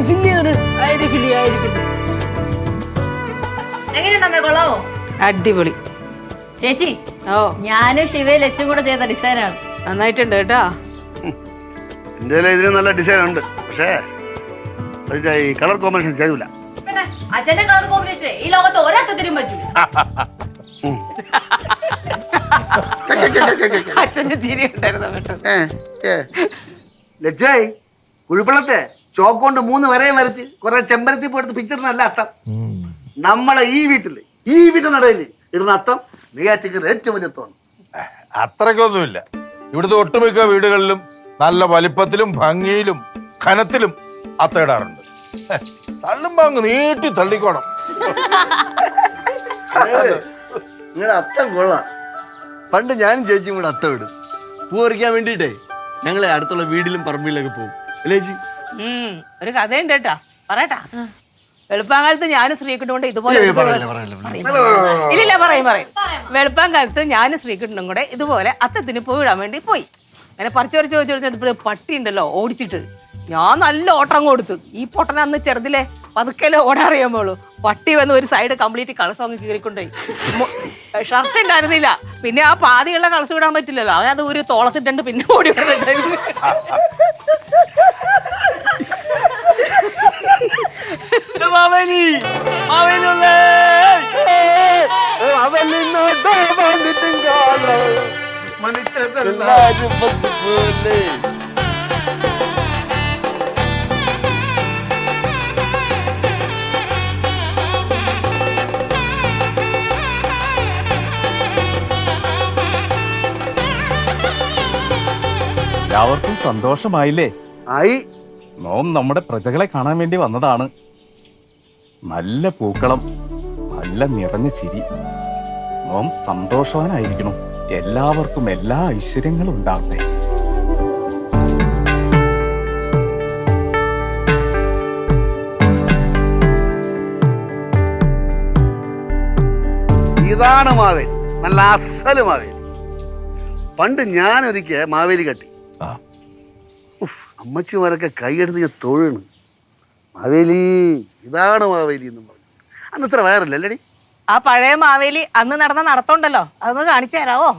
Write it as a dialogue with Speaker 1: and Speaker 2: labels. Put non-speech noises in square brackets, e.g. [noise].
Speaker 1: ഒന്ന് ഫില്ല് ചെയ്തിട്ട് അതിന് ഫില്ല് ആയിരിക്കും
Speaker 2: എങ്ങനെയുണ്ടമ്മേ കൊള്ളാവോ?
Speaker 3: അടിപൊളി.
Speaker 2: ചേച്ചി
Speaker 3: ഓ.
Speaker 2: ഞാനും ശിവയിൽ ഏറ്റവും കൂടെ ചെയ്ത ഡിസൈനാണ്.
Speaker 3: നന്നായിട്ടുണ്ട് കേട്ടോ.
Speaker 4: എന്റെ ഇതിന് നല്ല ഡിസൈൻ ഉണ്ട്. പക്ഷേ അത് ഈ കളർ കോമ്പിനേഷൻ ചേരൂല.
Speaker 2: അച്ഛന്റെ കളർ കോമ്പിനേഷൻ ഈ ലോകത്ത് ഒരക്കത്തിനും പറ്റൂല. [laughs]
Speaker 3: അച്ഛന്റെ ചിരി ഉണ്ടായിരുന്നു കേട്ടോ.
Speaker 4: ലജ്ജായി. കുഴിപ്പള്ളത്തെ. ചോക്കൊണ്ട് മൂന്ന് വരയും വരച്ച് കുറെ ചെമ്പരത്തി പോയിട്ട് പിക്ചറിനല്ല അത്തം. നമ്മളെ ഈ വീട്ടിൽ ഈ വീട്ടിൽ നടയിൽ ഇടുന്ന അത്തം നെയ്യാറ്റിക്കർ ഏറ്റവും വലിയ തോന്നും
Speaker 5: അത്രയ്ക്കൊന്നുമില്ല. ഇവിടുത്തെ ഒട്ടുമിക്ക വീടുകളിലും നല്ല വലിപ്പത്തിലും ഭംഗിയിലും ഖനത്തിലും അത്തയിടാറുണ്ട് ഇടാറുണ്ട്. തള്ളുമ്പോ അങ്ങ് നീട്ടി തള്ളിക്കോണം. [laughs]
Speaker 4: നിങ്ങളുടെ അത്തം കൊള്ളാം.
Speaker 6: പണ്ട് ഞാനും ചേച്ചിയും കൂടെ അത്തം ഇടും. പൂ പറിക്കാൻ വേണ്ടിയിട്ടേ ഞങ്ങളെ അടുത്തുള്ള വീടിലും പറമ്പിലൊക്കെ പോകും. അല്ലേ ചേച്ചി?
Speaker 3: ഒരു കഥയുണ്ട് കേട്ടോ. പറയട്ടാ. വെളുപ്പാങ്കാലത്ത് ഞാനും ശ്രീകുട്ടും കൊണ്ട് ഇതുപോലെ. ഇല്ലില്ല പറയും പറയും. വെളുപ്പാങ്കാലത്ത് ഞാനും ശ്രീകുട്ടനും കൂടെ ഇതുപോലെ അത്തത്തിന് പോയിടാൻ വേണ്ടി പോയി. അങ്ങനെ പറിച്ചു പറിച്ചു വെച്ച് പട്ടി ഉണ്ടല്ലോ ഓടിച്ചിട്ട്. ഞാൻ നല്ല ഓട്ടം കൊടുത്തു. ഈ പൊട്ടന അന്ന് ചെറുതിലെ പതുക്കലെ ഓടാറിയാമ്പോളൂ പട്ടി വന്ന് ഒരു സൈഡ് കംപ്ലീറ്റ് കളസം അങ്ങ് കീറിക്കൊണ്ടുപോയി ഷർട്ട് ഉണ്ടായിരുന്നില്ല പിന്നെ ആ പാതിയുള്ള കളസം ഇടാൻ പറ്റില്ലല്ലോ. അവനത് ഒരു തോളത്തിട്ടുണ്ട് പിന്നെ ഓടി
Speaker 6: എല്ലാരും വന്ന് പോലെ
Speaker 7: എല്ലാവർക്കും സന്തോഷമായില്ലേ?
Speaker 4: ആയി.
Speaker 7: നോം നമ്മുടെ പ്രജകളെ കാണാൻ വേണ്ടി വന്നതാണ്. നല്ല പൂക്കളം നല്ല നിറഞ്ഞ ചിരി. നോം സന്തോഷവാനായിരിക്കണം. എല്ലാവർക്കും എല്ലാ ഐശ്വര്യങ്ങളും ഉണ്ടാവട്ടെ.
Speaker 4: ഇതാണ് മാവേലി. നല്ല അസൽ മാവേലി. പണ്ട് ഞാൻ ഒരിക്കൽ മാവേലി കട്ടി. അമ്മച്ചിമാരൊക്കെ കൈയെടുത്ത് ഞാൻ തൊഴുന്നു മാവേലി ഇതാണ് മാവേലി എന്ന് പറഞ്ഞു. അന്ന് ഇത്ര വയറില്ല അല്ലേടി?
Speaker 3: ആ പഴയ മാവേലി അന്ന് നടന്ന നടത്തമുണ്ടല്ലോ. അതൊന്ന് കാണിച്ചു തരാവോ?